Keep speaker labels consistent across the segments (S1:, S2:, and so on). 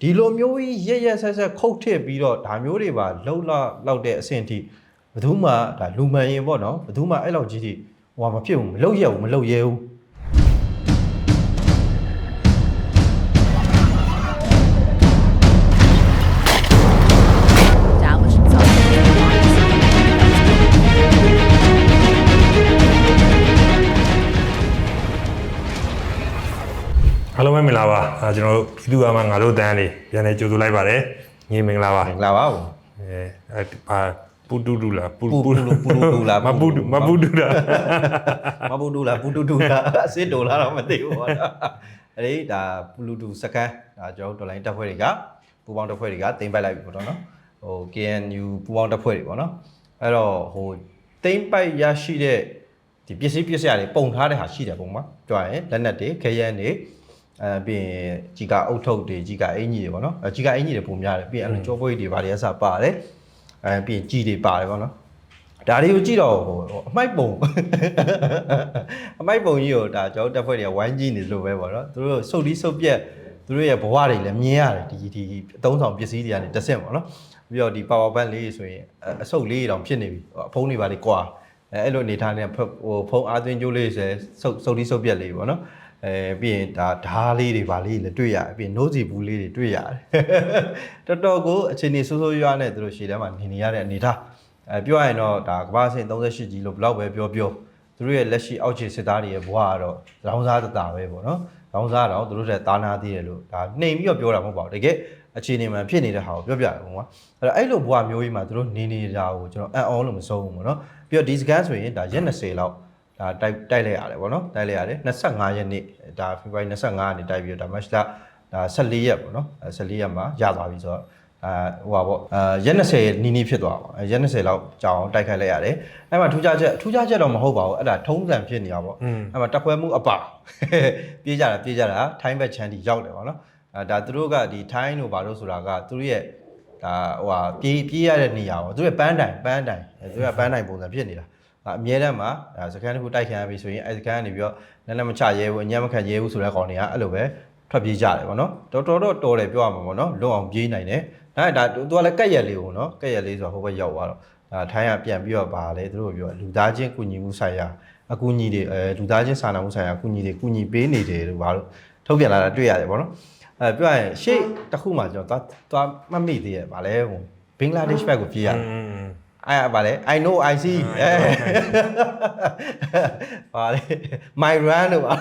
S1: ဒီလိုမျိုးကြီးရက်ရက်ဆက်ဆက်ခုတ်ထစ်ပြီးတော့ဒါမျိုးတွေပါလှုပ်လောက်လောက်တဲ့အဆင့်အထိဘယ်သူမှဒါလူမှန်ရင်ပေါ့နော်ဘယ်သူမှအဲ့လောက်ကြီးထိဟိုဟာမဖြစ်ဘူးမလှုပ်ရဘူးမလှုပ်ရဲဘူး
S2: ပဲမင်္ဂလာပါအဲကျွန်တော်တို့ပြည်သူ့အမငါတို့တန်းလေးပြန်နေကြိုဆိုလိုက်ပါတယ်ညီမင်္ဂလာပါ
S1: မင်္ဂလာပါဘူး
S2: အဲအဲအာပူတူတူလားပူ
S1: ပူတူပူတူတူလား
S2: မပူတူမပူတူလား
S1: မပူတူလားပူတူတူလားအစစ်တူလားတော့မသိဘူးပေါ့နော်အဲ့ဒီဒါပူလူတူစကန်ဒါကျွန်တော်တို့တော်လိုင်းတပ်ဖွဲ့တွေကပူပေါင်းတပ်ဖွဲ့တွေကတင်ပိုက်လိုက်ပြီပေါ့နော်ဟို KNU ပူပေါင်းတပ်ဖွဲ့တွေပေါ့နော်အဲ့တော့ဟိုတင်ပိုက်ရရှိတဲ့ဒီပစ္စည်းပစ္စည်းတွေပုံထားတဲ့ဟာရှိတယ်ပုံမှာကြွားရင်လက်နက်တွေခရမ်းတွေ အဲပြီးရင်ကြီးကအုတ်ထုပ်တွေကြီးကအင်ကြီးတွေပေါ့နော်အဲကြီးကအင်ကြီးတွေပုံများတယ်ပြီးရင်အဲ့လိုကြောပွေးတွေဘာတွေအစပါတယ်အဲပြီးရင်ကြီးတွေပါတယ်ပေါ့နော်ဒါတွေကိုကြည့်တော့ဟိုအမိုက်ပုံအမိုက်ပုံကြီးကိုဒါကျွန်တော်တက်ဖွဲ့တွေကဝိုင်းကြည့်နေလို့ပဲပေါ့နော်သူတို့စုပ်တီးစုပ်ပြက်သူတို့ရဲ့ဘဝတွေလည်းမြင်ရတယ်ဒီဒီအသုံးဆောင်ပစ္စည်းတွေကနေတစ်ဆင့်ပေါ့နော်ပြီးတော့ဒီ power bank လေးဆိုရင်အအဆုပ်လေးတောင်ဖြစ်နေပြီအဖုံးတွေပါလေကွာအဲအဲ့လိုအနေထားနဲ့ဖဟိုဖုံးအားသွင်းကြိုးလေးဆိုစုပ်စုပ်တီးစုပ်ပြက်လေးပေါ့နော် အဲပြီးရင်ဒါဓားလေးတွေပါလေးလည်းတွေ့ရတယ်ပြီးရင် nose စီဘူးလေးတွေတွေ့ရတယ်တော်တော်ကိုအခြေအနေဆိုးဆိုးရွားနဲ့သူတို့ရှေ့ထဲမှာနေနေရတဲ့အနေထားအဲပြောရရင်တော့ဒါကမ္ဘာ့အဆင့်38ကြီးလို့ဘယ်လောက်ပဲပြောပြောသူတို့ရဲ့လက်ရှိအောက်ခြေစစ်သားတွေရဲ့ဘဝကတော့လောင်စားတတာပဲပေါ့နော်လောင်စားတော့သူတို့တဲ့တာနာသေးတယ်လို့ဒါနှိမ်ပြီးတော့ပြောတာမဟုတ်ပါဘူးတကယ်အခြေအနေမှန်ဖြစ်နေတဲ့ဟာကိုပြောပြတယ်ပေါ့ကွာအဲ့တော့အဲ့လိုဘဝမျိုးကြီးမှာသူတို့နေနေတာကိုကျွန်တော်အံ့ဩလို့မဆုံးဘူးပေါ့နော်ပြီးတော့ဒီစကန်ဆိုရင်ဒါရက်20လောက် ဒါတိုက်တိုက်လိုက်ရတယ်ပေါ့နော်တိုက်လိုက်ရတယ်25ရက်နေ့ဒါဖေဖော်ဝါရီ25ရက်နေ့တိုက်ပြီးတော့ဒါမတ်လဒါ14ရက်ပေါ့နော်အဲ14ရက်မှာရသွားပြီဆိုတော့အာဟိုပါပေါ့အာရက်20နီးနီးဖြစ်သွားပါအဲရက်20လောက်ကြာအောင်တိုက်ခိုက်လိုက်ရတယ်အဲ့မှာထူးခြားချက်ထူးခြားချက်တော့မဟုတ်ပါဘူးအဲ့ဒါထုံးစံဖြစ်နေတာပေါ့အဲ့မှာတက်ခွဲမှုအပါပြေးကြတာပြေးကြတာထိုင်းဘက်ချမ်းတီရောက်တယ်ပေါ့နော်အဲဒါသူတို့ကဒီထိုင်းတို့ဘာလို့ဆိုတာကသူတို့ရဲ့ဒါဟိုဟာပြေးပြေးရတဲ့နေရာပေါ့သူတို့ရဲ့ပန်းတိုင်ပန်းတိုင်အဲသူတို့ကပန်းတိုင်ပုံစံဖြစ်နေတာ အမြဲတမ်းမှာအဲစကန်တစ်ခုတိုက်ခံရပြီဆိုရင်အဲစကန်ကနေပြီးတော့လည်းလည်းမချရဲဘူးအညံ့မခံရဲဘူးဆိုတဲ့ကောင်တွေကအဲ့လိုပဲထွက်ပြေးကြတယ်ပေါ့နော်တော်တော်တော့တော်တယ်ပြောရမှာပေါ့နော်လွတ်အောင်ပြေးနိုင်တယ်ဒါဒါသူကလည်းကက်ရက်လေးကိုနော်ကက်ရက်လေးဆိုတော့ဟိုဘက်ရောက်သွားတော့ဒါထိုင်းကပြန်ပြီးတော့ဗာလဲသူတို့ပြောလူသားချင်းကုညီမှုဆိုင်ရာအကူညီတွေအဲလူသားချင်းစာနာမှုဆိုင်ရာအကူညီတွေကုညီပေးနေတယ်လို့ဗာလို့ထုတ်ပြန်လာတာတွေ့ရတယ်ဗောနော်အဲပြောရရင်ရှေ့တစ်ခုမှကျွန်တော်သွားသွားမှတ်မိသေးရဲ့ဗာလဲဟိုဘင်္ဂလားဒေ့ရှ်ဘက်ကိုပြေးရတယ်
S2: อืม
S1: အဲ့ဗာလဲ I know I see အဲဗာလဲ my run လို့ဗာ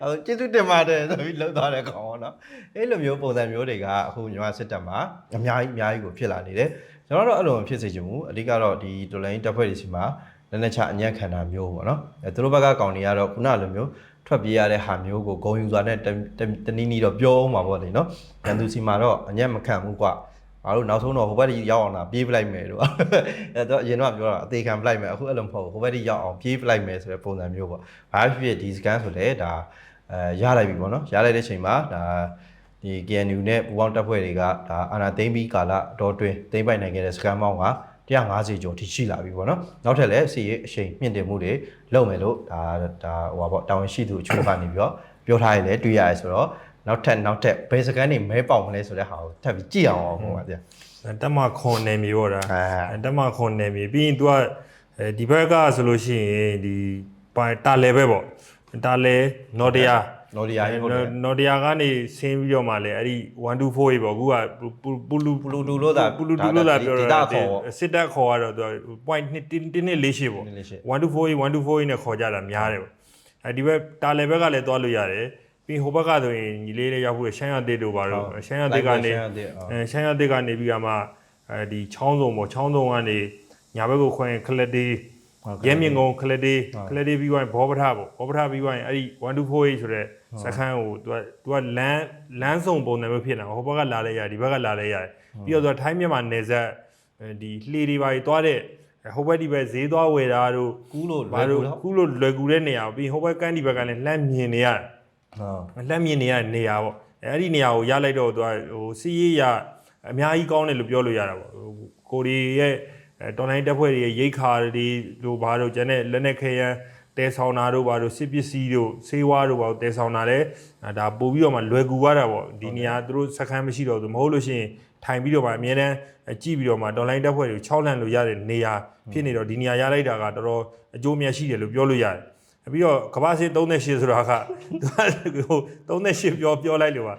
S1: အဲ့ကျေးဇူးတင်ပါတယ်ဆိုပြီးလောက်သွားတဲ့ကောင်ပေါ့နော်အဲ့လိုမျိုးပုံစံမျိုးတွေကအခုညီမစစ်တပ်မှာအများကြီးအများကြီးကိုဖြစ်လာနေတယ်ကျွန်တော်တို့အဲ့လိုမဖြစ်စေချင်ဘူးအဓိကတော့ဒီဒေါ်လာရင်းတပ်ဖွဲ့တွေစီမှာလက်နက်ချအညံ့ခံတာမျိုးပေါ့နော်အဲသူတို့ဘက်ကကောင်တွေကတော့ခုနလိုမျိုးထွက်ပြေးရတဲ့ဟာမျိုးကိုဂုံယူစွာနဲ့တတနည်းနည်းတော့ပြောအောင်ပါပေါ့လေနော်ရန်သူစီမှာတော့အညံ့မခံဘူးကွာ ငါတို့နောက်ဆုံးတော့ဟိုဘက်ကြီးရောက်အောင်လာပြေးပလိုက်မယ်လို့အဲတော့အရင်တော့ပြောတာအသေးခံပလိုက်မယ်အခုအဲ့လိုမဟုတ်ဘူးဟိုဘက်ကြီးရောက်အောင်ပြေးပလိုက်မယ်ဆိုတဲ့ပုံစံမျိုးပေါ့ဘာဖြစ်ဖြစ်ဒီစကန်ဆိုလဲဒါအဲရလိုက်ပြီပေါ့နော်ရလိုက်တဲ့ချိန်မှာဒါဒီ KNU နဲ့ပူပေါင်းတပ်ဖွဲ့တွေကဒါအာနာသိမ့်ပြီးကာလအတော်တွင်သိမ့်ပိုက်နိုင်ခဲ့တဲ့စကန်မောင်းက150ကျော်ထိရှိလာပြီပေါ့နော်နောက်ထပ်လည်းစီရေးအချိန်မြင့်တင်မှုတွေလုပ်မယ်လို့ဒါဒါဟိုပါပေါ့တာဝန်ရှိသူအချို့ကနေပြီးတော့ပြောထားရလဲတွေ့ရတယ်ဆိုတော့ နောက်ထပ်နောက်ထပ်ဘယ်စကန်နေမဲပေါက်မလဲဆိုတဲ့ဟာကိုထပ်ပြီးကြည့်အောင်အောင်ပေါ့ဗျာ
S2: တက်မခွန်နေမြေပေါ့ဒါ
S1: အဲ
S2: တက်မခွန်နေမြေပြီးရင် तू ကအဲဒီဘက်ကဆိုလို့ရှိရင်ဒီပိုင်တာလဲပဲပေါ့တာလဲနော်တရာ
S1: နော်ဒီယာရေးဟုတ်တယ်
S2: နော်တရာကနေဆင်းပြီးတော့မှလည်းအဲ့ဒီ124ရေပေါ့အခုကပူလူ
S1: ပလူတူလို့သာ
S2: ပူလူတူလို့လာပြော
S1: ဒေ
S2: တာ
S1: တာခေါ်ပေါ့
S2: စစ်တပ်ခေါ်ရတော့သူက point 1.148ပေါ့
S1: 1.148
S2: 124 124နဲ့ခေါ်ကြတာများတယ်ပေါ့အဲဒီဘက်တာလယ်ဘက်ကလည်းသွားလို့ရတယ် ပြီးဟိုဘက်ကဆိုရင်ညီလေးလေးရောက်ဖို့ရှမ်းရတစ်တို့ပါတော့ရှမ်းရတစ်ကနေ
S1: ရှမ်းရတစ်ဟုတ်
S2: အဲရှမ်းရတစ်ကနေပြီးတော့မှအဲဒီချောင်းစုံပေါ့ချောင်းစုံကနေညာဘက်ကိုခွဲရင်ခလက်တေးရဲမြင့်ကုန်းခလက်တေးခလက်တေးပြီးသွားရင်ဘောပထပေါ့ဘောပထပြီးသွားရင်အဲ့ဒီ124ဆိုတဲ့စခန်းကို तू က तू ကလမ်းလမ်းစုံပုံစံမျိုးဖြစ်နေတာဟိုဘက်ကလာလဲရတယ်ဒီဘက်ကလာလဲရတယ်ပြီးတော့ तू ထိုင်းမြန်မာနယ်စပ်ဒီလှေတွေပါသွားတဲ့ဟိုဘက်ဒီဘက်ဈေးသွားဝယ်တာတို့
S1: ကူးလို့
S2: ဘာလို့ခုလိုလွယ်ကူတဲ့နေရာပြီးဟိုဘက်ကန်းဒီဘက်ကလည်းလှမ်းမြင်နေရတယ်
S1: ဟုတ်
S2: လှမ်းမြင်နေရတဲ့နေရာပေါ့အဲအဲ့ဒီနေရာကိုရလိုက်တော့သူကဟိုစီးရေးရအများကြီးကောင်းတယ်လို့ပြောလို့ရတာပေါ့ဟိုကိုရီရဲ့အဲတော်လိုင်းတက်ဖွဲ့တွေရဲ့ရိတ်ခါတွေလိုဘာလို့ကျန်တဲ့လက်နက်ခဲယမ်းတဲဆောင်တာတို့ဘာတို့စစ်ပစ္စည်းတို့ဆေးဝါးတို့ဘာတို့တဲဆောင်တာလဲအဲဒါပို့ပြီးတော့မှလွယ်ကူသွားတာပေါ့ဒီနေရာသူတို့စခန်းမရှိတော့ဘူးမဟုတ်လို့ရှိရင်ထိုင်ပြီးတော့မှအများတန်းကြည့်ပြီးတော့မှ online တက်ဖွဲ့တွေကို6လန့်လို့ရတဲ့နေရာဖြစ်နေတော့ဒီနေရာရလိုက်တာကတော်တော်အကျိုးအမြတ်ရှိတယ်လို့ပြောလို့ရတယ် ပြီးတော့ကမ္ဘာစစ်38ဆိုတာကသူကဟို38ပြောပြောလိုက်လို့ပါ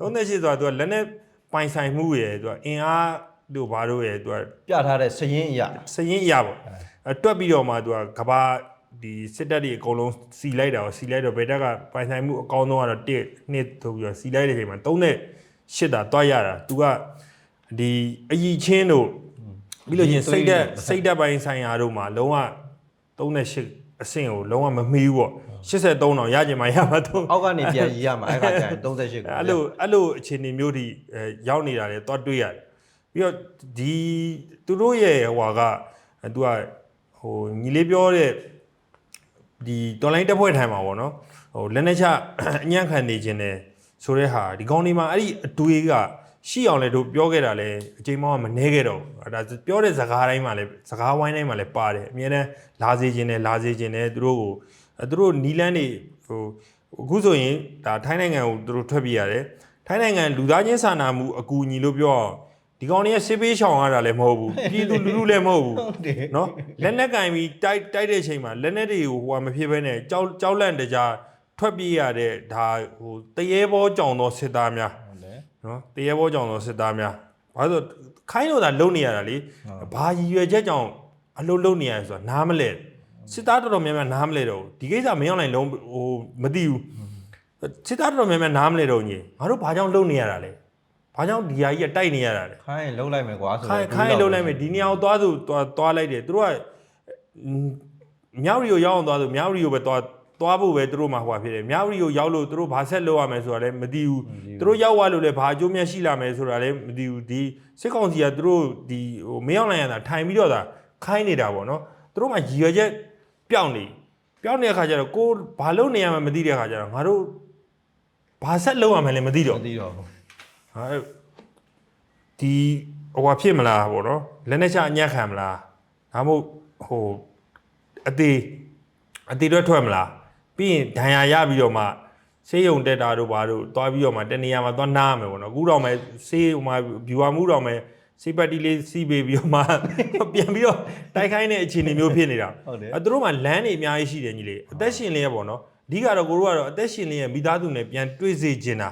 S2: 38ဆိုတာသူကလက်နဲ့ပိုင်ဆိုင်မှုရယ်သူကအင်အားတို့ဘာတို့ရယ်သူက
S1: ပြထားတဲ့စရင်အရာ
S2: စရင်အရာပေါ့အဲတွက်ပြီးတော့မှသူကကဘာဒီစစ်တပ်တွေအကုန်လုံးစီလိုက်တာကိုစီလိုက်တော့ဘယ်တက်ကပိုင်ဆိုင်မှုအကောင်းဆုံးကတော့1 2ဆိုပြီးတော့စီလိုက်တဲ့အချိန်မှာ3နဲ့8တာတွားရတာသူကဒီအကြီးချင်းတို့ပြီးလို့ချင်းစိတ်သက်စိတ်သက်ပိုင်းဆိုင်ရာတို့မှာလုံးဝ3နဲ့8 အဆင့်ကိုလုံးဝမမီးဘူးပေါ့83တောင်ရကြမှာရမှာတော့
S1: အောက်ကနေပြန်ရေးရမှာအဲ့ခါကျရင်38ကို
S2: အဲ့လိုအဲ့လိုအခြေအနေမျိုးတွေအဲရောက်နေတာလေသွားတွေးရတယ်ပြီးတော့ဒီသူတို့ရဲ့ဟွာကအဲသူကဟိုညီလေးပြောတဲ့ဒီတော်လိုင်းတက်ဖွဲ့ထိုင်မှာပေါ့နော်ဟိုလက်နဲ့ချအညံ့ခံနေခြင်းတယ်ဆိုတဲ့ဟာဒီကောင်းဒီမှာအဲ့ဒီအတွေးက ရှိအောင်လေတို့ပြောခဲ့တာလေအချိန်မောင်းကမနှဲခဲ့တော့ဘူးအဲ့ဒါပြောတဲ့စကားတိုင်းမှာလေစကားဝိုင်းတိုင်းမှာလေပါတယ်အမြဲတမ်းလာစေခြင်းတယ်လာစေခြင်းတယ်သူတို့ကိုအဲသူတို့နီလန်းတွေဟိုအခုဆိုရင်ဒါထိုင်းနိုင်ငံကိုသူတို့ထွက်ပြေးရတယ်ထိုင်းနိုင်ငံလူသားချင်းစာနာမှုအကူအညီလို့ပြောအောင်ဒီကောင်တွေကစစ်ပေးရှောင်ရတာလည်းမဟုတ်ဘူးပြည်သူလူထုလည်းမဟုတ်ဘူး
S1: ဟုတ်တယ်
S2: နော်လက်နက်ကင်ပြီးတိုက်တိုက်တဲ့အချိန်မှာလက်နက်တွေကိုဟိုဟာမဖြစ်ဘဲနဲ့ကြောက်ကြောက်လန့်တကြားထွက်ပြေးရတဲ့ဒါဟိုတရေဘောကြောင်သောစစ်သားများ
S1: ဟုတ်တယ်
S2: နော်တရေဘောကြောင်သောစစ်သားများဘာလို့လဲဆိုခိုင်းလို့သာလုံနေရတာလေဘာရည်ရွယ်ချက်ကြောင့်အလုပ်လုပ်နေရလဲဆိုတာနားမလဲစစ်သားတော်တော်များများနားမလဲတော့ဘူးဒီကိစ္စမင်းအောင်လိုက်လုံးဟိုမသိဘူးစစ်သားတော်တော်များများနားမလဲတော့ကြီးငါတို့ဘာကြောင့်လုပ်နေရတာလဲဘာကြောင့်ဒီဟာကြီးကတိုက်နေရတာလဲ
S1: ခိုင်းရင်လုံးလိုက်မယ်ကွာဆို
S2: ခိုင်းခိုင်းလုံးလိုက်မယ်ဒီနေရာကိုသွားသူသွားသွားလိုက်တယ်သူတို့ကမြောက်ရီကိုရောက်အောင်သွားသူမြောက်ရီကိုပဲသွား သွားဖို့ပဲသူတို့မှာဟိုဖြစ်တယ်မြောက်ရီကိုရောက်လို့သူတို့ဘာဆက်လုပ်ရမယ်ဆိုတာလည်းမသိဘူးသူတို့ရောက်သွားလို့လည်းဘာအကျိုးမြတ်ရှိလာမယ်ဆိုတာလည်းမသိဘူးဒီစစ်ကောင်စီကသူတို့ဒီဟိုမင်းအောင်လိုက်ရတာထိုင်ပြီးတော့သာခိုင်းနေတာပေါ့နော်သူတို့မှရည်ရွယ်ချက်ပျောက်နေပျောက်နေတဲ့ခါကျတော့ကိုဘာလုပ်နေရမှမသိတဲ့ခါကျတော့ငါတို့ဘာဆက်လုပ်ရမှလည်းမသိတော့
S1: မသိတော့ဘူး
S2: ဟာအဲ့ဒီဟိုဟာဖြစ်မလားပေါ့နော်လက်နဲ့ချအညက်ခံမလားဒါမှမဟုတ်ဟိုအသေးအသေးတော့ထွက်မလား ပြီးရင်ဒဏ်ရာရပြီးတော့မှဆေးရုံတက်တာတို့ဘာတို့သွားပြီးတော့မှတနေရာမှာသွားနားမယ်ပေါ့နော်အခုတော့မှဆေးဟိုမှာဗျူဟာမှုတော့မှစီပတ်တီလေးစီးပေးပြီးတော့မှပြန်ပြီးတော့တိုက်ခိုင်းတဲ့အခြေအနေမျိုးဖြစ်နေတာ
S1: ဟုတ်တယ်
S2: အဲသူတို့မှလမ်းတွေအများကြီးရှိတယ်ညီလေးအသက်ရှင်လင်းရပေါ့နော်အဓိကတော့ကိုတို့ကတော့အသက်ရှင်လင်းရမိသားစုနဲ့ပြန်တွေ့စေချင်တာ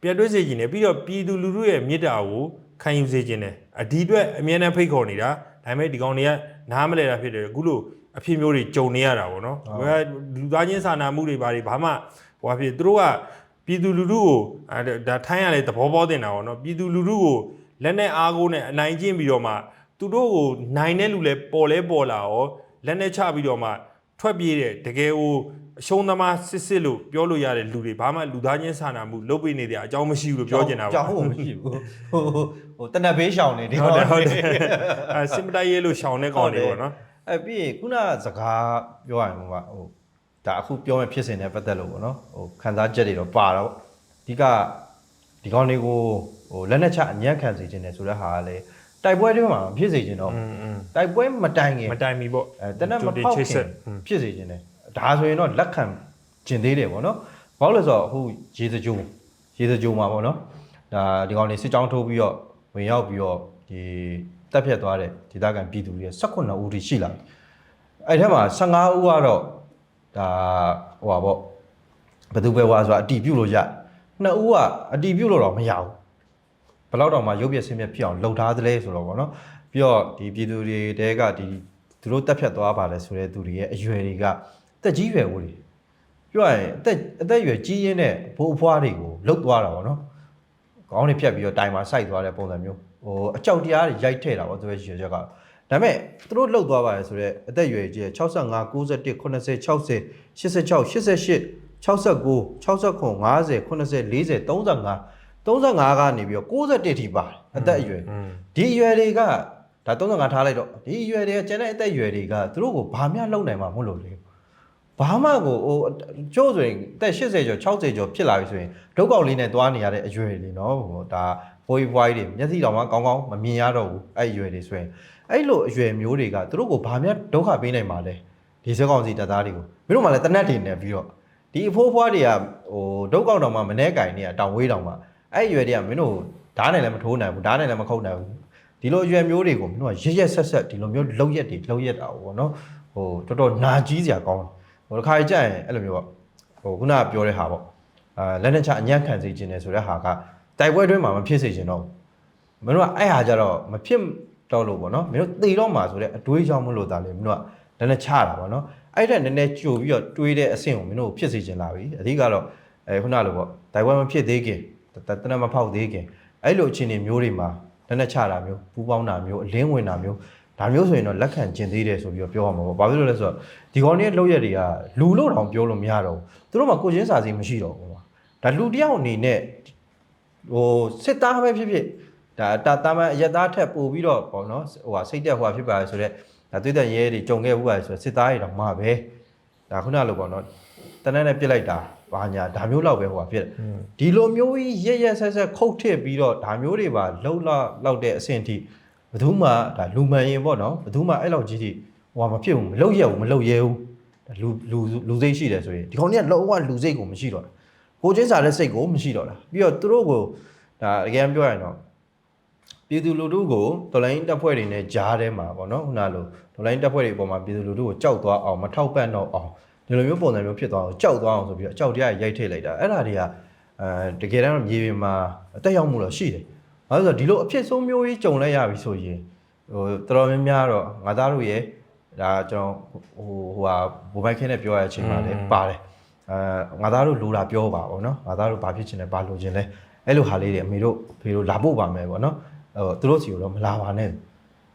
S2: ပြန်တွေးစေခြင်းနဲ့ပြီးတော့ပြည်သူလူထုရဲ့မေတ္တာကိုခံယူစေခြင်းနဲ့အဒီအတွက်အမြဲတမ်းဖိတ်ခေါ်နေတာဒါပေမဲ့ဒီကောင်တွေကနားမလဲတာဖြစ်တယ်အခုလို့ အဖြစ်မျိုးတွေကြုံနေရတာပေါ့နော်ဘယ်လူသားချင်းစာနာမှုတွေဘာတွေဘာမှဟိုအဖြစ်သူတို့ကပြည်သူလူထုကိုအဲဒါထိုင်းရလေသဘောပေါက်တင်တာပေါ့နော်ပြည်သူလူထုကိုလက်နဲ့အားကိုးနဲ့အနိုင်ကျင့်ပြီးတော့မှသူတို့ကိုနိုင်တဲ့လူလဲပေါ်လဲပေါ်လာရောလက်နဲ့ချပြီးတော့မှထွက်ပြေးတဲ့တကယ်ကိုအရှုံးသမားစစ်စစ်လို့ပြောလို့ရတဲ့လူတွေဘာမှလူသားချင်းစာနာမှုလုပ်ပေးနေတဲ့အကြောင်းမရှိဘူးလို့ပြောချင်တာပါ
S1: ကြောင်းဖို့မရှိဘူးဟိုဟိုတနက်ဘေးရှောင်နေဒီ
S2: ဟုတ်တယ်
S1: ကောင်
S2: ဟုတ်တယ်အဲစစ်မတိုက်ရဲလို့ရှောင်တဲ့ကောင်တွေပေါ့နော်
S1: အဲပြီးရင်ခုနစကားပြောရရင်ပေါ့ဟိုဒါအခုပြောမဲ့ဖြစ်စဉ်နဲ့ပတ်သက်လို့ပေါ့နော်ဟိုခံစားချက်တွေတော့ပါတော့အဓိကဒီကောင်းလေးကိုဟိုလက်နဲ့ချအညံ့ခံစေခြင်းနဲ့ဆိုတဲ့ဟာကလေတိုက်ပွဲတွေမှာဖြစ်စေခြင်းတော့တိုက်ပွဲမတိုင်ခင်
S2: မတိုင်မီပေါ့
S1: အဲတနက်မပေါက်ခင်ဖြစ်စေခြင်းနဲ့ဒါဆိုရင်တော့လက်ခံကျင်သေးတယ်ပေါ့နော်ဘာလို့လဲဆိုတော့အခုရေစကြိုရေစကြိုမှာပေါ့နော်ဒါဒီကောင်လေးစစ်ကြောင်းထိုးပြီးတော့ဝင်ရောက်ပြီးတော့ဒီ တက်ဖြတ်သွားတဲ့ဒေသခံပြည်သူတွေ18ဦးထိရှိလာတယ်အဲ့ထဲမှာ15ဦးကတော့ဒါဟိုပါပေါ့ဘယ်သူပဲဝါဆိုတာအတီးပြုတ်လို့ရတယ်နှစ်ဦးကအတီးပြုတ်လို့တော့မရဘူးဘယ်လောက်တောင်မှရုပ်ပြဆင်းပြဖြစ်အောင်လှုပ်ထားသလဲဆိုတော့ဗောနော်ပြီးတော့ဒီပြည်သူတွေတဲကဒီသူတို့တက်ဖြတ်သွားပါလဲဆိုတဲ့သူတွေရဲ့အရွယ်တွေကတက်ကြီးရွယ်ဦးတွေပြောရရင်အသက်အသက်အရွယ်ကြီးရင်းတဲ့ဘိုးအဖွားတွေကိုလှုပ်သွားတာဗောနော်ခေါင်းတွေဖြတ်ပြီးတော့တိုင်မှာစိုက်သွားတဲ့ပုံစံမျိုး ဟိုအကြောက်တရားတွေရိုက်ထည့်တာဗောသူရဲ့ရွယ်ချက်ကဒါပေမဲ့သူတို့လှုပ်သွားပါလဲဆိုတော့အသက်အရွယ်ကြီး65 91 80 60 86 88 69 69 50 80 40 35 35ကနေပြီးတော့61ထိပါတယ်အသက်အရွယ်
S2: อืม
S1: ဒီအရွယ်တွေကဒါ35ထားလိုက်တော့ဒီအရွယ်တွေကကျန်တဲ့အသက်အရွယ်တွေကသူတို့ကိုဘာမှလုံနိုင်မှာမဟုတ်လို့လေဘာမှကိုဟိုကျိုးဆိုရင်အသက်80ကျော်60ကျော်ဖြစ်လာပြီဆိုရင်ဒုက္ခလေးနဲ့သွားနေရတဲ့အရွယ်တွေနော်ဟိုဒါ ဘိုးဘွားကြီးတွေမျက်စိတော်မှကောင်းကောင်းမမြင်ရတော့ဘူးအဲ့အရွယ်တွေဆိုရင်အဲ့လိုအရွယ်မျိုးတွေကသူတို့ကိုဘာမှဒုက္ခပေးနိုင်မှာလဲဒီစက်ကောင်စီတပ်သားတွေကိုမင်းတို့မှလည်းတနက်တွေနဲ့ပြီးတော့ဒီအဖိုးဖွားတွေကဟိုဒုတ်ကောက်တောင်မှမနှဲကင်နေတောင်ဝေးတောင်မှအဲ့အရွယ်တွေကမင်းတို့ဓာတ်နဲ့လည်းမထိုးနိုင်ဘူးဓာတ်နဲ့လည်းမခုတ်နိုင်ဘူးဒီလိုအရွယ်မျိုးတွေကိုမင်းတို့ကရက်ရက်ဆက်ဆက်ဒီလိုမျိုးလောက်ရက်တွေလောက်ရက်တာပေါ့နော်ဟိုတော်တော်နာကြီးစရာကောင်းတယ်ဟိုတစ်ခါကြရင်အဲ့လိုမျိုးပေါ့ဟိုခုနကပြောတဲ့ဟာပေါ့အာလက်နဲ့ချအညံ့ခံစေခြင်းတယ်ဆိုတဲ့ဟာက တိုက်ပွဲအတွင်းမှာမဖြစ်စေခြင်းတော့ဘူးမင်းတို့ကအဲ့ဟာကြတော့မဖြစ်တော့လို့ပေါ့နော်မင်းတို့သေတော့မှာဆိုတဲ့အတွေးကြောင့်မလို့သားလေမင်းတို့ကလည်းချတာပေါ့နော်အဲ့ဒါနည်းနည်းကြိုပြီးတော့တွေးတဲ့အဆင့်ကိုမင်းတို့ဖြစ်စေချင်လာပြီအဓိကတော့အဲခုနလိုပေါ့တိုင်ဝမ်မဖြစ်သေးခင်တတနမဖောက်သေးခင်အဲ့လိုအခြေအနေမျိုးတွေမှာနည်းနည်းချတာမျိုးပူပေါင်းတာမျိုးအလင်းဝင်တာမျိုးဒါမျိုးဆိုရင်တော့လက်ခံကျင်သေးတယ်ဆိုပြီးတော့ပြောရမှာပေါ့ဘာဖြစ်လို့လဲဆိုတော့ဒီကောင်တွေရဲ့လောက်ရက်တွေကလူလို့တောင်ပြောလို့မရတော့ဘူးသူတို့မှကိုချင်းစာစီမရှိတော့ဘူးကွာဒါလူတစ်ယောက်အနေနဲ့ ဟိုစစ်သားပဲဖြစ်ဖြစ်ဒါတာတာမန်အရက်သားထက်ပို့ပြီးတော့ပေါ့နော်ဟိုဟာစိတ်တက်ဟိုဟာဖြစ်ပါလေဆိုတော့ဒါသွေးတက်ရဲတွေကြုံခဲ့ဘူးပါလေဆိုတော့စစ်သားတွေတော့မှာပဲဒါခုနလိုပေါ့နော်တနက်နဲ့ပြစ်လိုက်တာဘာညာဒါမျိုးလောက်ပဲဟိုဟာဖြစ်တယ်ဒီလိုမျိုးကြီးရက်ရက်ဆက်ဆက်ခုတ်ထစ်ပြီးတော့ဒါမျိုးတွေပါလှုပ်လောက်လောက်တဲ့အဆင့်အထိဘယ်သူမှဒါလူမှန်ရင်ပေါ့နော်ဘယ်သူမှအဲ့လောက်ကြီးထိဟိုဟာမဖြစ်ဘူးမလှုပ်ရဘူးမလှုပ်ရဲဘူးဒါလူလူလူစိတ်ရှိတယ်ဆိုရင်ဒီကောင်တွေကလုံးဝလူစိတ်ကိုမရှိတော့ဘူး ကိုချင်းစာတဲ့စိတ်ကိုမရှိတော့တာပြီးတော့သူတို့ကိုဒါအကယ်ပြောရရင်တော့ပြည်သူလူထုကိုတော်လိုင်းတပ်ဖွဲ့တွေနဲ့ကြားထဲမှာပေါ့နော်ခုနလိုတော်လိုင်းတပ်ဖွဲ့တွေအပေါ်မှာပြည်သူလူထုကိုကြောက်သွားအောင်မထောက်ပံ့တော့အောင်ဒီလိုမျိုးပုံစံမျိုးဖြစ်သွားအောင်ကြောက်သွားအောင်ဆိုပြီးတော့အကြောက်တရားရိုက်ထိတ်လိုက်တာအဲ့ဒါတွေကအဲတကယ်တမ်းမြေပြင်မှာအသက်ရောက်မှုတော့ရှိတယ်။ဘာလို့လဲဆိုတော့ဒီလိုအဖြစ်ဆုံးမျိုးကြီးကြုံလိုက်ရပြီဆိုရင်ဟိုတော်တော်များများတော့ငါသားတို့ရဲ့ဒါကျွန်တော်ဟိုဟိုဟာဘိုဘိုက်ခင်းနဲ့ပြောရတဲ့အချိန်မှာလည်းပါတယ်။ အဲငါသားတို့လိုတာပြောပါဘောနော်ငါသားတို့ဘာဖြစ်ချင်လဲဘာလိုချင်လဲအဲ့လိုဟာလေးတွေအမေတို့ဖေတို့လာဖို့ပါမယ်ပေါ့နော်ဟိုသူတို့စီကိုတော့မလာပါနဲ့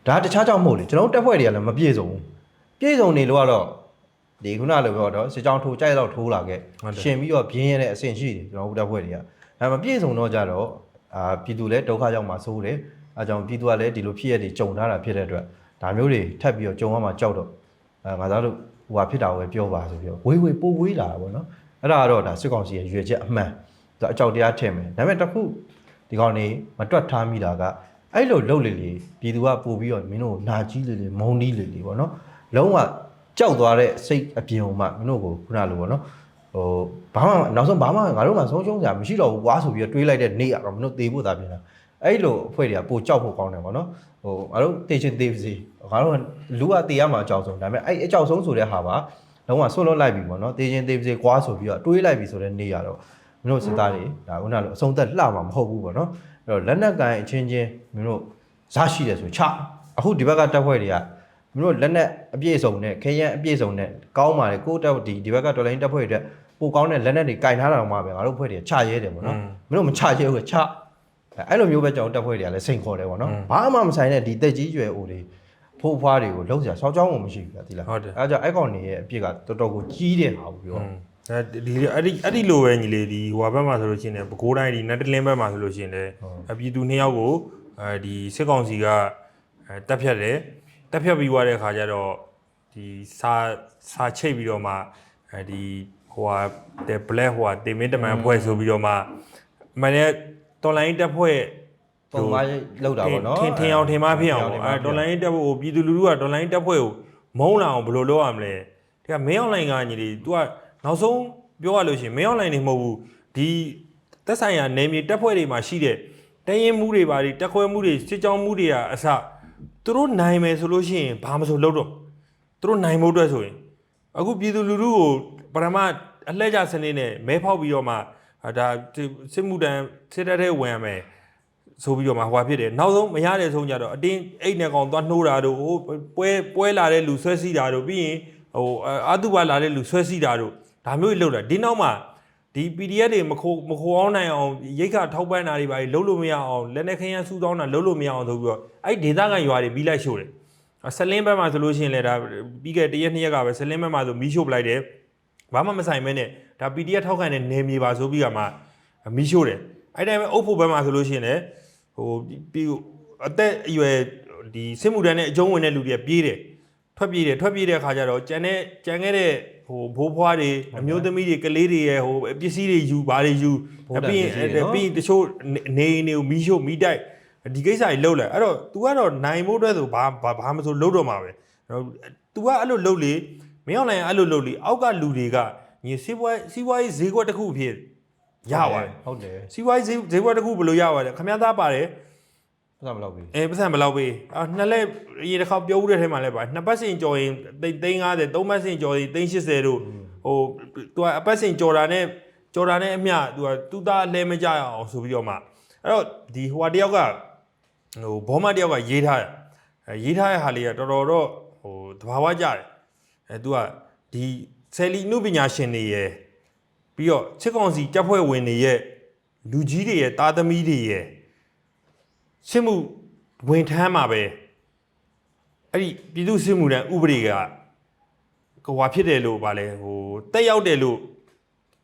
S1: ဒါတခြားကြောင့်မဟုတ်လေကျွန်တော်တို့တက်ဖွဲ့တွေကလည်းမပြည့်စုံဘူးပြည့်စုံနေလို့ကတော့ဒီခုနလိုပြောတော့စစ်ကြောင်းထိုးကြိုက်တော့ထိုးလာခဲ့
S2: ဟုတ်တယ်
S1: ရှင်ပြီးတော့ပြင်းရတဲ့အဆင့်ရှိတယ်ကျွန်တော်တို့တက်ဖွဲ့တွေကအဲမပြည့်စုံတော့ကြတော့အာပြည်သူလည်းဒုက္ခရောက်မှာစိုးတယ်အဲကြောင့်ပြည်သူကလည်းဒီလိုဖြစ်ရတွေကြုံထားတာဖြစ်တဲ့အတွက်ဒါမျိုးတွေထပ်ပြီးတော့ကြုံရမှာကြောက်တော့အဲငါသားတို့ ဟိုဟာဖြစ်တာကိုပဲပြောပါဆိုပြီးတော့ဝေးဝေးပိုးဝေးလာတာပေါ့နော်အဲ့ဒါကတော့ဒါစစ်ကောင်စီရဲ့ရွေချက်အမှန်ဒါအကြောက်တရားထင်မယ်ဒါပေမဲ့တစ်ခုဒီကောင်နေမတွက်ထားမိတာကအဲ့လိုလှုပ်လေလေပြည်သူကပို့ပြီးတော့မင်းတို့နာကြီးလေလေမုံနီးလေလေပေါ့နော်လုံးဝကြောက်သွားတဲ့စိတ်အပြင်ဟိုမှမင်းတို့ကိုခုနလိုပေါ့နော်ဟိုဘာမှနောက်ဆုံးဘာမှငါတို့မှဆုံးရှုံးစရာမရှိတော့ဘူးကွာဆိုပြီးတော့တွေးလိုက်တဲ့နေ့ကတော့မင်းတို့သေဖို့သာပြင်တာ အဲ့လိုအဖွဲ့တွေကပိုကြောက်ဖို့ကောင်းတယ်ပေါ့နော်ဟိုငါတို့တေချင်သေးပါစေငါတို့ကလူကတေရမှာအကြောက်ဆုံးဒါပေမဲ့အဲ့အကြောက်ဆုံးဆိုတဲ့ဟာပါလုံးဝဆွတ်လွတ်လိုက်ပြီပေါ့နော်တေချင်သေးပါစေကွာဆိုပြီးတော့တွေးလိုက်ပြီဆိုတဲ့နေ့ကတော့မင်းတို့စစ်သားတွေဒါခုနလိုအဆုံးသက်လှမှာမဟုတ်ဘူးပေါ့နော်အဲ့တော့လက်နက်ကန်အချင်းချင်းမင်းတို့ဇာရှိတယ်ဆိုချအခုဒီဘက်ကတပ်ဖွဲ့တွေကမင်းတို့လက်နက်အပြည့်စုံနဲ့ခဲယမ်းအပြည့်စုံနဲ့ကောင်းပါလေကိုတက်ဒီဒီဘက်ကတော်လိုင်းတက်ဖွဲ့တွေအတွက်ပိုကောင်းတဲ့လက်နက်တွေကင်ထားတာတော့မှပဲငါတို့ဖွဲ့တွေချရဲတယ်ပေါ့နော်မင်းတို့မချရဲဘူးချ အဲ့လိုမျိုးပဲကျွန်တော်တက်ဖွဲ့တွေကလည်းစိန်ခေါ်တယ်ပေါ့နော်ဘာမှမဆိုင်တဲ့ဒီတက်ကြီးရွယ်အိုတွေဖိုးဖွားတွေကိုလုံးစရာစောက်ကြောင်းမှမရှိဘူးကတိလား
S2: ဟုတ်တယ်
S1: အဲ့ကြောင့်အဲ့ကောင်နေရဲ့အပြစ်ကတော်တော်ကိုကြီးတဲ့ဟာကိုပြော
S2: အဲဒီအဲ့ဒီအဲ့ဒီလိုပဲညီလေးဒီဟိုဘက်မှာဆိုလို့ရှိရင်လည်းပဲခူးတိုင်းဒီနတ်တလင်းဘက်မှာဆိုလို့ရှိရင်လည်းအပြည်သူနှစ်ယောက်ကိုအဲဒီစစ်ကောင်စီကအဲတက်ဖြတ်တယ်တက်ဖြတ်ပြီးွားတဲ့အခါကျတော့ဒီစာစာချိတ်ပြီးတော့မှအဲဒီဟိုဟာတဲ့ black ဟိုဟာတေမင်းတမန်ဖွဲ့ဆိုပြီးတော့မှအမန်နဲ့ တော်လိုင်းတက်ဖွဲ့
S1: ပုံမှန်လောက်တာပေါ့နော်
S2: ထင်ထင်အောင်ထင်မဖြစ်အောင်ပေါ့အဲဒေါ်လာရင်းတက်ဖို့ပြည်သူလူထုကဒေါ်လာရင်းတက်ဖွဲ့ကိုမုန်းလာအောင်ဘယ်လိုလုပ်ရမလဲဒီကမင်းအွန်လိုင်းကညီလေး तू ကနောက်ဆုံးပြောရလို့ရှိရင်မင်းအွန်လိုင်းနေမဟုတ်ဘူးဒီသက်ဆိုင်ရာနေမြေတက်ဖွဲ့တွေမှာရှိတဲ့တရင်မှုတွေပါတွေတက်ခွဲမှုတွေစစ်ကြောင်းမှုတွေကအစသူတို့နိုင်မယ်ဆိုလို့ရှိရင်ဘာမှမဆိုလုပ်တော့သူတို့နိုင်ဖို့အတွက်ဆိုရင်အခုပြည်သူလူထုကိုပရမအလှည့်ကျစနစ်နဲ့မဲဖောက်ပြီးတော့မှ အာဒါစစ်မှုတန်းစစ်တပ်ထဲဝင်ရမယ်ဆိုပြီးတော့မှဟွာဖြစ်တယ်နောက်ဆုံးမရတဲ့ဆုံးကြတော့အတင်းအိတ်နဲ့ကောင်သွားနှိုးတာတို့ဟိုပွဲပွဲလာတဲ့လူဆွဲစီးတာတို့ပြီးရင်ဟိုအာတုပါလာတဲ့လူဆွဲစီးတာတို့ဒါမျိုးကြီးလုပ်တာဒီနောက်မှာဒီ PDF တွေမခိုးမခိုးအောင်နိုင်အောင်ရိတ်ခထောက်ပံ့တာတွေပါလုံးလို့မရအောင်လက်နဲ့ခရမ်းစူးတောင်းတာလုံးလို့မရအောင်ဆိုပြီးတော့အဲ့ဒေသခံရွာတွေပြီးလိုက်ရှို့တယ်ဆလင်းဘက်မှာဆိုလို့ရှိရင်လည်းဒါပြီးခဲ့တဲ့ရက်နှစ်ရက်ကပဲဆလင်းဘက်မှာဆိုမီးရှို့ပလိုက်တယ်ဘာမှမဆိုင်မဲနဲ့ ဒါ PDF ထောက်ခံတဲ့နေမြေပါဆိုပြီးတော့မှမီးရှို့တယ်အဲ့တိုင်းပဲအုပ်ဖို့ဘက်မှာဆိုလို့ရှိရင်လည်းဟိုပြီးအသက်အရွယ်ဒီစစ်မှုထမ်းနဲ့အကျုံးဝင်တဲ့လူတွေကပြေးတယ်ထွက်ပြေးတယ်ထွက်ပြေးတဲ့အခါကျတော့ကြံတဲ့ကြံခဲ့တဲ့ဟိုဘိုးဘွားတွေအမျိုးသမီးတွေကလေးတွေရဲ့ဟိုပစ္စည်းတွေယူဘာတွေယူပြီးရင်ပြီးရင်တချို့နေအိမ်တွေကိုမီးရှို့မီးတိုက်ဒီကိစ္စကြီးလှုပ်လိုက်အဲ့တော့ तू ကတော့နိုင်ဖို့အတွက်ဆိုဘာဘာဘာမဆိုလှုပ်တော့မှာပဲ तू ကအဲ့လိုလှုပ်လေမမင်းအောင်လိုင်အဲ့လိုလုပ်လေအောက်ကလူတွေက ညီစီးပွားစီးပွားရေးဈေးကွက်တစ်ခုအဖြစ်ရပါတယ်
S1: ဟုတ်တယ်
S2: စီးပွားရေးဈေးဈေးကွက်တစ်ခုဘယ်လိုရပါလဲခမည်းသားပါတယ်
S1: ပတ်စံဘယ်လောက်ပြီ
S2: အဲပတ်စံဘယ်လောက်ပေးအာနှစ်လက်ရေတစ်ခေါက်ပြောဦးတဲ့ထဲမှာလဲပါနှစ်ပတ်စင်ကြော်ရင်သိသိန်း50သုံးပတ်စင်ကြော်ရင်သိန်း80တို့ဟိုသူကအပတ်စင်ကြော်တာနဲ့ကြော်တာနဲ့အမျှသူကသူသားအလဲမကြရအောင်ဆိုပြီးတော့မှအဲ့တော့ဒီဟိုဟာတယောက်ကဟိုဘောမတယောက်ကရေးထားတယ်အဲရေးထားတဲ့ဟာလေးကတော်တော်တော့ဟိုတဘာဝကြတယ်အဲသူကဒီ ဆယ်လီနုပညာရှင်တွေရယ်ပြီးတော့ချစ်ကောင်စီတပ်ဖွဲ့ဝင်တွေရဲ့လူကြီးတွေရဲ့သားသမီးတွေရဲ့စစ်မှုဝင်ထမ်းမှာပဲအဲ့ဒီပြည်သူစစ်မှုတန်းဥပဒေကဟိုဟာဖြစ်တယ်လို့ဗာလဲဟိုတက်ရောက်တယ်လို့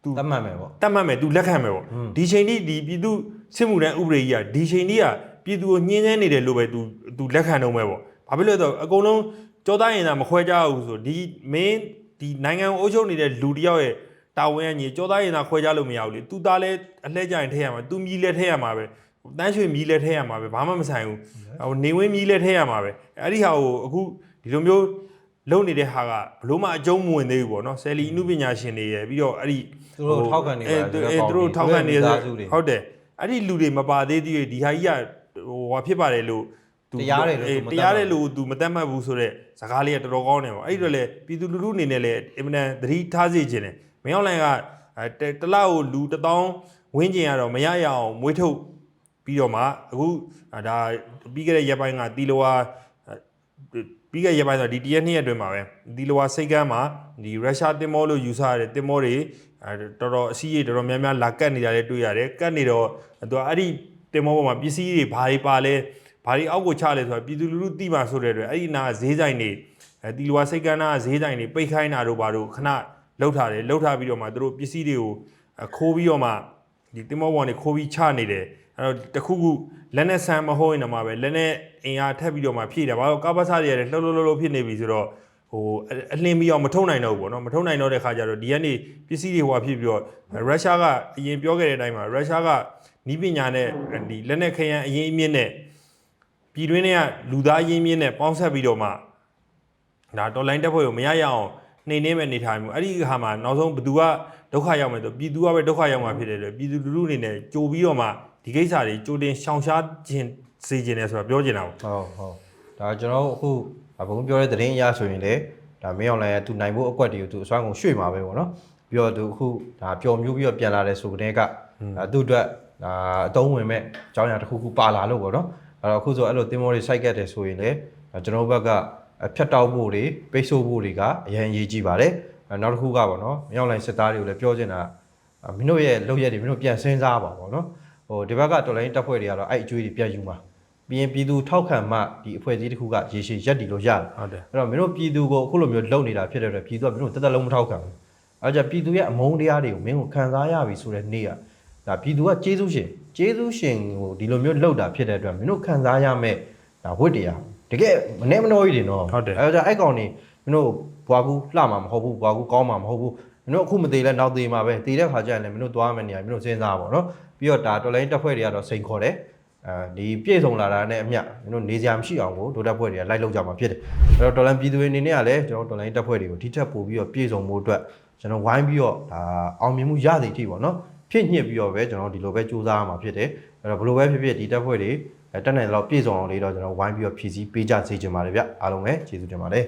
S2: သူ
S1: တတ်မှတ်မယ်ပေါ့
S2: တတ်မှတ်မယ်သူလက်ခံမယ်ပေါ့
S1: อืม
S2: ဒီချိန်ထိဒီပြည်သူစစ်မှုတန်းဥပဒေကြီးကဒီချိန်ထိကပြည်သူကိုညှင်းဆဲနေတယ်လို့ပဲသူသူလက်ခံတော့မယ်ပေါ့ဘာဖြစ်လို့လဲဆိုတော့အကုန်လုံးကြောသားရင်သာမခွဲကြဘူးဆိုဒီမင်း ဒီနိုင်ငံကိုအုပ်ချုပ်နေတဲ့လူတစ်ယောက်ရဲ့တာဝန်ကညီကြောသားရင်သာခွဲကြလို့မရဘူးလေသူသားလည်းအလှည့်ကြရင်ထည့်ရမှာသူမြည်လည်းထည့်ရမှာပဲတန်းရွှေမြည်လည်းထည့်ရမှာပဲဘာမှမဆိုင်ဘူးဟိုနေဝင်းမြည်လည်းထည့်ရမှာပဲအဲ့ဒီဟာကိုအခုဒီလိုမျိုးလုံနေတဲ့ဟာကဘလို့မှအကျုံးမဝင်သေးဘူးပေါ့နော်ဆယ်လီအမှုပညာရှင်တွေရယ်ပြီးတော့အဲ့ဒီ
S1: သူတို့ထောက်ခံနေပါ
S2: အဲ
S1: လား
S2: သူ
S1: ဒီ
S2: အဲ
S1: ကောင်
S2: သူတို့ထောက်ခံနေ
S1: သူ
S2: ဆို
S1: သားစုတွေ
S2: ဟုတ်တယ်အဲ့ဒီလူတွေမပါသေးသေးဒီဟာကြီးကဟိုဟာဖြစ်ပါတယ်လို့
S1: တရားတယ်လို့
S2: အေး
S1: သူမသတ်မှတ်
S2: တရားတယ်လို့သူမတတ်မှတ်ဘူးဆိုတော့စကားလေးကတော်တော်ကောင်းတယ်ပေါ့အဲ့ဒီတော့လေပြည်သူလူထုအနေနဲ့လည်းအင်မတန်သတိထားစေခြင်းတယ်မင်းအောင်လိုင်ကအဲတတစ်လောက်ကိုလူတစ်တောင်းဝင်းကျင်ရတော့မရရအောင်မွေးထုတ်ပြီးတော့မှအခုအာဒါပြီးခဲ့တဲ့ရက်ပိုင်းကတီလိုဝါအဲပြီးခဲ့တဲ့ရက်ပိုင်းဆိုဒီတရက်နှစ်ရက်အတွင်းမှာပဲတီလိုဝါစိတ်ကမ်းမှာဒီရုရှားတင်မောလို့ယူဆရတဲ့တင်မောတွေအဲတော်တော်အစည်းအရေးတော်တော်များများလာကတ်နေတာလည်းတွေ့ရတယ်ကတ်နေတော့သူကအဲ့ဒီတင်မောပေါ်မှာပစ္စည်းတွေဘာတွေပါလဲ ဘာတွေအောက်ကိုချလဲဆိုတော့ပြည်သူလူထုသိမှာဆိုတဲ့အတွက်အဲ့ဒီနာဈေးဆိုင်တွေအဲတီလိုဝါစိတ်ကမ်းနာဈေးဆိုင်တွေပိတ်ခိုင်းတာတို့ဘာတို့ခဏလှုပ်ထားတယ်လှုပ်ထားပြီးတော့မှသူတို့ပစ္စည်းတွေကိုအဲခိုးပြီးတော့မှဒီတင်မောပေါ်နေခိုးပြီးချနေတယ်အဲ့တော့တခုခုလက်နဲ့ဆန်မဟုတ်ရင်တော့မှပဲလက်နဲ့အင်အားထပ်ပြီးတော့မှဖြည့်တယ်ဘာလို့ကားပတ်စားတွေရတယ်လှုပ်လှုပ်လှုပ်လှုပ်ဖြစ်နေပြီဆိုတော့ဟိုအအလင်းပြီးအောင်မထုံနိုင်တော့ဘူးပေါ့နော်မထုံနိုင်တော့တဲ့ခါကျတော့ဒီကနေပစ္စည်းတွေဟိုဟာဖြစ်ပြီးတော့ရုရှားကအရင်ပြောခဲ့တဲ့အတိုင်းမှာရုရှားကနီးပညာနဲ့ဒီလက်နဲ့ခရမ်းအရင်အမြင့်နဲ့ ပြည်တွင်းတွေကလူသားအရင်အမြင့်နဲ့ပေါင်းဆက်ပြီးတော့မှဒါတော်လိုင်းတက်ဖွဲ့ကိုမရရအောင်နှိမ်နှင်းမဲ့နေထိုင်မှုအဲ့ဒီခါမှာနောက်ဆုံးဘသူကဒုက္ခရောက်မယ်ဆိုပြည်သူကပဲဒုက္ခရောက်မှာဖြစ်တယ်လို့ပြည်သူလူထုအနေနဲ့ကြိုပြီးတော့မှဒီကိစ္စတွေကြိုတင်ရှောင်ရှားခြင်းစေခြင်းတယ်ဆိုတာပြောချင်တာပေါ့
S1: ဟုတ်ဟုတ်ဒါကျွန်တော်တို့အခုဘုံပြောတဲ့သတင်းအရဆိုရင်လေဒါမင်းအောင်လိုင်းကသူနိုင်ဖို့အကွက်တွေကိုသူအစွမ်းကုန်ရွှေ့မှာပဲပေါ့နော်ပြီးတော့သူအခုဒါပျော်မျိုးပြီးတော့ပြန်လာတဲ့ဆိုတဲ့ကဒါသူ့အတွက်ဒါအတုံးဝင်မဲ့အကြောင်းအရာတစ်ခုခုပါလာလို့ပေါ့နော် အဲ့တော့အခုဆိုအဲ့လိုတင်မောတွေစိုက်ခဲ့တယ်ဆိုရင်လေဒါကျွန်တော်တို့ဘက်ကဖြတ်တောက်ဖို့တွေပိတ်ဆို့ဖို့တွေကအရင်အရေးကြီးပါတယ်အဲ့နောက်တစ်ခုကပေါ့နော်မင်းအောင်လိုင်းစစ်သားတွေကိုလည်းပြောချင်တာမင်းတို့ရဲ့လုပ်ရက်တွေမင်းတို့ပြန်စဉ်းစားပါပေါ့နော်ဟိုဒီဘက်ကတော်လိုင်းတပ်ဖွဲ့တွေကတော့အဲ့အကျွေးတွေပြန်ယူမှာပြီးရင်ပြည်သူထောက်ခံမှဒီအဖွဲ့အစည်းတစ်ခုကရေရှည်ရက်တည်လို့ရတယ်
S2: ဟုတ်တယ်
S1: အဲ့တော့မင်းတို့ပြည်သူကိုအခုလိုမျိုးလုပ်နေတာဖြစ်တဲ့အတွက်ပြည်သူကမင်းတို့တက်တက်လုံးမထောက်ခံဘူးအဲ့ကြင့်ပြည်သူရဲ့အမုန်းတရားတွေကိုမင်းကိုခံစားရပြီဆိုတဲ့နေ့ကဒါပြည်သူကကျေးဇူးရှင် ကျေးဇူးရှင်ကိုဒီလိုမျိုးလုပ်တာဖြစ်တဲ့အတွက်မင်းတို့ခံစားရမဲ့ဒါဝတ်တရားတကယ်မနေမနှောကြီးတွေနော်
S2: ဟုတ်တယ်
S1: အဲ့ကြင့်အဲ့ကောင်နေမင်းတို့ဘွားကူလှမှာမဟုတ်ဘူးဘွားကူကောင်းမှာမဟုတ်ဘူးမင်းတို့အခုမသေးလဲနောက်သေးမှာပဲတည်တဲ့ခါကျရင်လည်းမင်းတို့သွားမယ်နေရာမင်းတို့စဉ်းစားပါတော့ပြီးတော့ဒါတော်လိုင်းတက်ဖွဲ့တွေကတော့စိန်ခေါ်တယ်အဲဒီပြည့်စုံလာတာနဲ့အမျှကျွန်တော်နေစရာမရှိအောင်ကိုဒိုတက်ဖွဲ့တွေကလိုက်လောက်ကြမှာဖြစ်တယ်အဲ့တော့တော်လန်ပြည်သူတွေအနေနဲ့ကလည်းကျွန်တော်တော်လန်တက်ဖွဲ့တွေကိုဒီထက်ပိုပြီးတော့ပြည့်စုံမှုအတွက်ကျွန်တော်ဝိုင်းပြီးတော့ဒါအောင်မြင်မှုရသည်အထိပေါ့နော် ဖြစ်ညှစ်ပြီးတော့ပဲကျွန်တော်ဒီလိုပဲစူးစမ်းရမှာဖြစ်တယ်အဲ့တော့ဘယ်လိုပဲဖြစ်ဖြစ်ဒီတက်ဖွဲ့တွေတက်နိုင်တော့ပြည့်စုံအောင်လေးတော့ကျွန်တော်ဝိုင်းပြီးတော့ဖြည့်ဆည်းပေးကြစေချင်ပါတယ်ဗျအားလုံးပဲကျေးဇူးတင်ပါတယ်